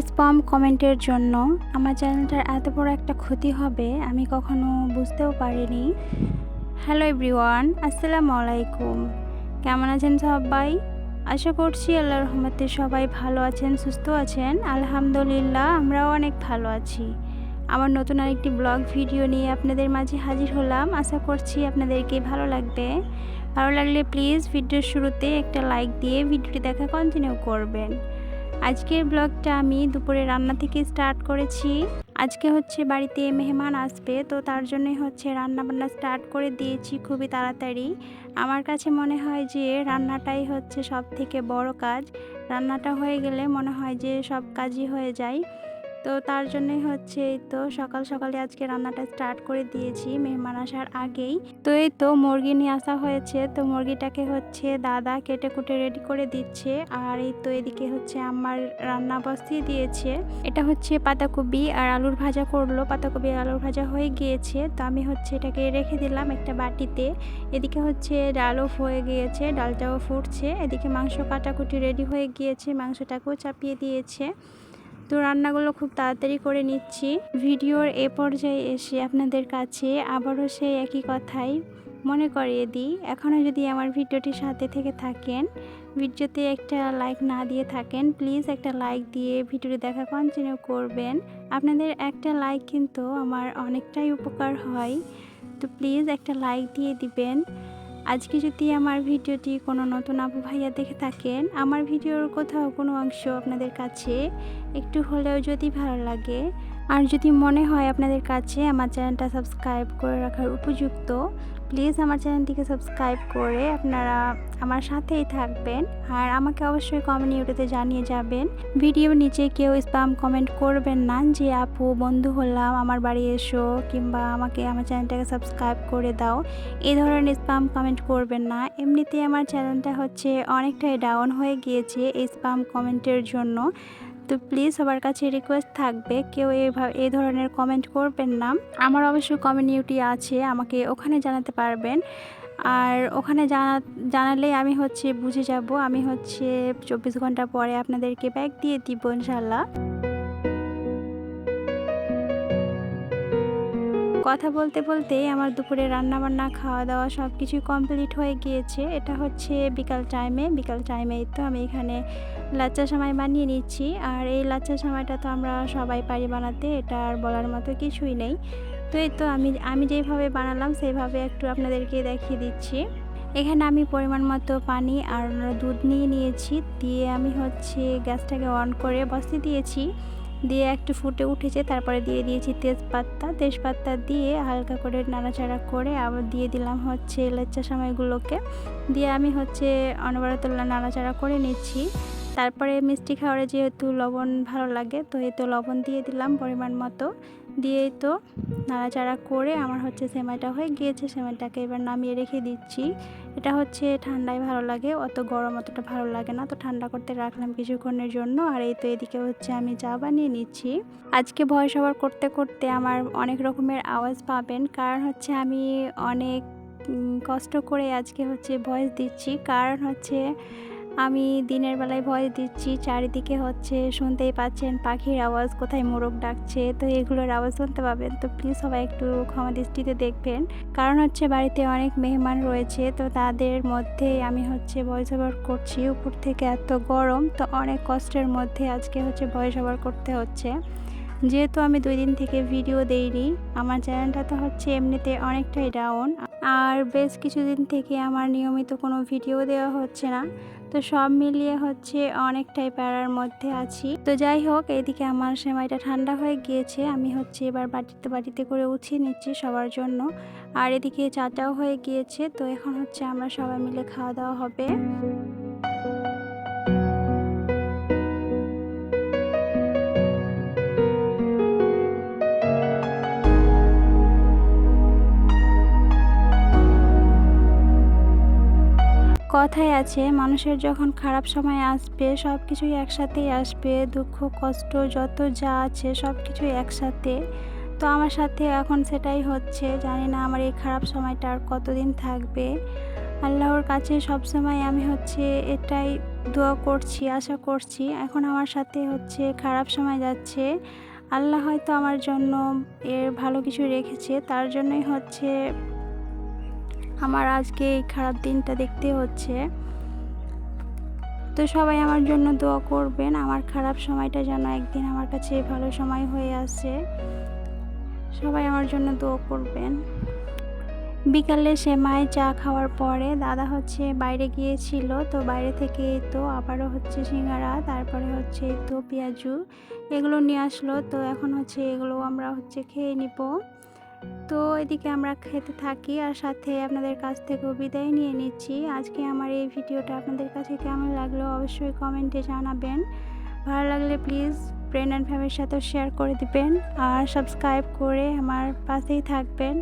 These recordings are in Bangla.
স্পাম কমেন্টের জন্য। আমার চ্যানেলটার এত বড় একটা ক্ষতি হবে, আমি কখনো বুঝতেও পারিনি। হ্যালো এভরিওয়ান আসসালামু আলাইকুম। কেমন আছেন সবাই? আশা করছি আল্লাহর রহমতে সবাই ভালো আছেন, সুস্থ আছেন। আলহামদুলিল্লাহ, আমরাও অনেক ভালো আছি। আমার নতুন আরেকটি ব্লগ ভিডিও নিয়ে আপনাদের মাঝে হাজির হলাম। আশা করছি আপনাদেরকে ভালো লাগবে। ভালো লাগলে প্লিজ ভিডিওর শুরুতে একটা লাইক দিয়ে ভিডিওটি দেখা কন্টিনিউ করবেন। আজকের ব্লগটা আমি দুপুরে রান্না থেকে স্টার্ট করেছি। আজকে হচ্ছে বাড়িতে মেহমান আসবে, তো তার জন্যই হচ্ছে রান্না বান্না স্টার্ট করে দিয়েছি খুবই তাড়াতাড়ি। আমার কাছে মনে হয় যে রান্নাটাই হচ্ছে সব থেকে বড় কাজ। রান্নাটা হয়ে গেলে মনে হয় যে সব কাজই হয়ে যায়। তো তার জন্যই হচ্ছে এই তো সকাল সকালে আজকে রান্নাটা স্টার্ট করে দিয়েছি মেহমান আসার আগেই। তো এই তো মুরগি নিয়ে আসা হয়েছে, তো মুরগিটাকে হচ্ছে দাদা কেটে কুটে রেডি করে দিচ্ছে আর এই তো এদিকে হচ্ছে আমার রান্না বসিয়ে দিয়েছে। এটা হচ্ছে পাতাকপি আর আলুর ভাজা করল, পাতাকপি আলুর ভাজা হয়ে গিয়েছে। তো আমি হচ্ছে এটাকে রেখে দিলাম একটা বাটিতে। এদিকে হচ্ছে ডালও হয়ে গিয়েছে, ডালটাও ফুটছে। এদিকে মাংস কাটাকুটি রেডি হয়ে গিয়েছে, মাংসটাকেও চাপিয়ে দিয়েছে। তো রান্নাগুলো খুব তাড়াতাড়ি করে নিচ্ছি। ভিডিওর এ পর্যায়ে এসে আপনাদের কাছে আবারও সেই একই কথাই মনে করিয়ে দিই। এখনও যদি আমার ভিডিওটির সাথে থেকে থাকেন, ভিডিওতে একটা লাইক না দিয়ে থাকেন, প্লিজ একটা লাইক দিয়ে ভিডিওটি দেখা কন্টিনিউ করবেন। আপনাদের একটা লাইক কিন্তু আমার অনেকটাই উপকার হয়। তো প্লিজ একটা লাইক দিয়ে দিবেন। আজকে যদি আমার ভিডিওটি কোনো নতুন আপু ভাইয়া দেখে থাকেন, আমার ভিডিওর কোথাও কোনো অংশ আপনাদের কাছে একটু হলেও যদি ভালো লাগে আর যদি মনে হয় আপনাদের কাছে আমার চ্যানেলটা সাবস্ক্রাইব করে রাখার উপযুক্ত প্লিজ আমার চ্যানেলটিকে সাবস্ক্রাইব করে আপনারা আমার সাথেই থাকবেন। আর আমাকে অবশ্যই কমিউনিটিতে জানিয়ে যাবেন। ভিডিও নিচে কেউ স্পাম কমেন্ট করবেন না যে, আপু, বন্ধু হলাম, আমার বাড়ি এসো, কিংবা, আমাকে, আমার চ্যানেলটাকে সাবস্ক্রাইব করে দাও। এই ধরনের স্পাম কমেন্ট করবেন না। এমনিতে আমার চ্যানেলটা হচ্ছে অনেকটাই ডাউন হয়ে গিয়েছে এই স্পাম কমেন্টের জন্য। তো প্লিজ সবার কাছে রিকোয়েস্ট থাকবে, কেউ এইভাবে এই ধরনের কমেন্ট করবেন না। আমার অবশ্য কমিউনিটি আছে, আমাকে ওখানে জানাতে পারবেন। আর ওখানে জানা, জানালে আমি হচ্ছে বুঝে যাব। আমি হচ্ছে চব্বিশ ঘণ্টা পরে আপনাদেরকে ব্যাগ দিয়ে দিব ইনশাল্লাহ কথা বলতে বলতে আমার দুপুরে রান্না বান্না খাওয়া দাওয়া সব কিছুই কমপ্লিট হয়ে গিয়েছে। এটা হচ্ছে বিকাল টাইমে বিকাল টাইমে তো আমি এখানে লাচ্চা সময় বানিয়ে নিচ্ছি। আর এই লাচ্চা সময়টা তো আমরা সবাই পারি বানাতে, এটা আর বলার মতো কিছুই নেই। তো এই তো আমি আমি যেইভাবে বানালাম সেইভাবে একটু আপনাদেরকে দেখিয়ে দিচ্ছি। এখানে আমি পরিমাণ মতো পানি আর দুধ নিয়ে নিয়েছি। দিয়ে আমি হচ্ছে গ্যাসটাকে অন করে বসিয়ে দিয়েছি। দিয়ে একটু ফুটে উঠেছে, তারপরে দিয়ে দিয়েছি তেজপাতা। তেজপাতা দিয়ে হালকা করে নাড়াচাড়া করে আবার দিয়ে দিলাম হচ্ছে লেচ্চা সময়গুলোকে। দিয়ে আমি হচ্ছে অনবরত নাড়াচাড়া করে নিচ্ছি। তারপরে মিষ্টি খাওয়ারে যেহেতু লবণ ভালো লাগে, তো এই তো লবণ দিয়ে দিলাম পরিমাণ মতো। দিয়েই তো নাড়াচাড়া করে আমার হচ্ছে সেমাইটা হয়ে গিয়েছে, সেমাইটাকে এবার নামিয়ে রেখে দিচ্ছি। এটা হচ্ছে ঠান্ডায় ভালো লাগে, অত গরম অতটা ভালো লাগে না, তো ঠান্ডা করতে রাখলাম কিছুক্ষণের জন্য। আর এই তো এদিকে হচ্ছে আমি চা বানিয়ে নিচ্ছি। আজকে ভয়েস সবার করতে করতে আমার অনেক রকমের আওয়াজ পাবেন, কারণ হচ্ছে আমি অনেক কষ্ট করে আজকে হচ্ছে ভয়েস দিচ্ছি। কারণ হচ্ছে আমি দিনের বেলায় ভয় দিচ্ছি, চারিদিকে হচ্ছে শুনতেই পাচ্ছেন পাখির আওয়াজ, কোথায় মোরগ ডাকছে, তো এগুলোর আওয়াজ শুনতে পাবেন। তো প্লিজ সবাই একটু ক্ষমা দৃষ্টিতে দেখবেন। কারণ হচ্ছে বাড়িতে অনেক মেহমান রয়েছে, তো তাদের মধ্যে আমি হচ্ছে ভয়েস ওভার করছি। উপর থেকে এত গরম, তো অনেক কষ্টের মধ্যে আজকে হচ্ছে ভয়েস ওভার করতে হচ্ছে। যেহেতু আমি দুই দিন থেকে ভিডিও দেইনি, আমার চ্যানেলটা তো হচ্ছে এমনিতে অনেকটাই ডাউন আর বেশ কিছুদিন থেকে আমার নিয়মিত কোনো ভিডিও দেওয়া হচ্ছে না। তো সব মিলিয়ে হচ্ছে অনেকটাই প্যারার মধ্যে আছি। তো যাই হোক, এদিকে আমার সেমাইটা ঠান্ডা হয়ে গিয়েছে, আমি হচ্ছে এবার বাটিতে বাটিতে করে উঠিয়ে নিচ্ছি সবার জন্য। আর এদিকে চাটাও হয়ে গিয়েছে, তো এখন হচ্ছে আমরা সবাই মিলে খাওয়া দাওয়া হবে। কথায় আছে, মানুষের যখন খারাপ সময় আসবে সব কিছুই একসাথেই আসবে, দুঃখ, কষ্ট, যত যা আছে সব কিছুই একসাথে। তো আমার সাথে এখন সেটাই হচ্ছে, জানি না আমার এই খারাপ সময়টা আর কতদিন থাকবে। আল্লাহর কাছে সব সময় আমি হচ্ছে এটাই দোয়া করছি, আশা করছি। এখন আমার সাথে হচ্ছে খারাপ সময় যাচ্ছে। আল্লাহ হয়তো আমার জন্য এর ভালো কিছু রেখেছে, তার জন্যই হচ্ছে আমার আজকে এই খারাপ দিনটা দেখতে হচ্ছে। তো সবাই আমার জন্য দোয়া করবেন, আমার খারাপ সময়টা যেন একদিন আমার কাছে ভালো সময় হয়ে আসে। সবাই আমার জন্য দোয়া করবেন। বিকালে সে মায়ের চা খাওয়ার পরে দাদা হচ্ছে বাইরে গিয়েছিল, তো বাইরে থেকে তো আবারও হচ্ছে সিঙ্গারা, তারপরে হচ্ছে তো পেঁয়াজু, এগুলো নিয়ে আসলো। তো এখন হচ্ছে এগুলো আমরা হচ্ছে খেয়ে নিব। তো এদিকে আমরা খেতে থাকি আর সাথে আপনাদের কাছ থেকেও বিদায় নিয়ে নিচ্ছি। আজকে আমার এই ভিডিওটা আপনাদের কাছে কেমন লাগল অবশ্যই কমেন্টে জানাবেন। ভালো লাগলে প্লিজ ফ্রেন্ড অ্যান্ড ফ্যামিলির সাথেও শেয়ার করে দিবেন আর সাবস্ক্রাইব করে আমার পাশেই থাকবেন।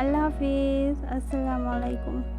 আল্লাহ হাফিজ, আসসালামু আলাইকুম।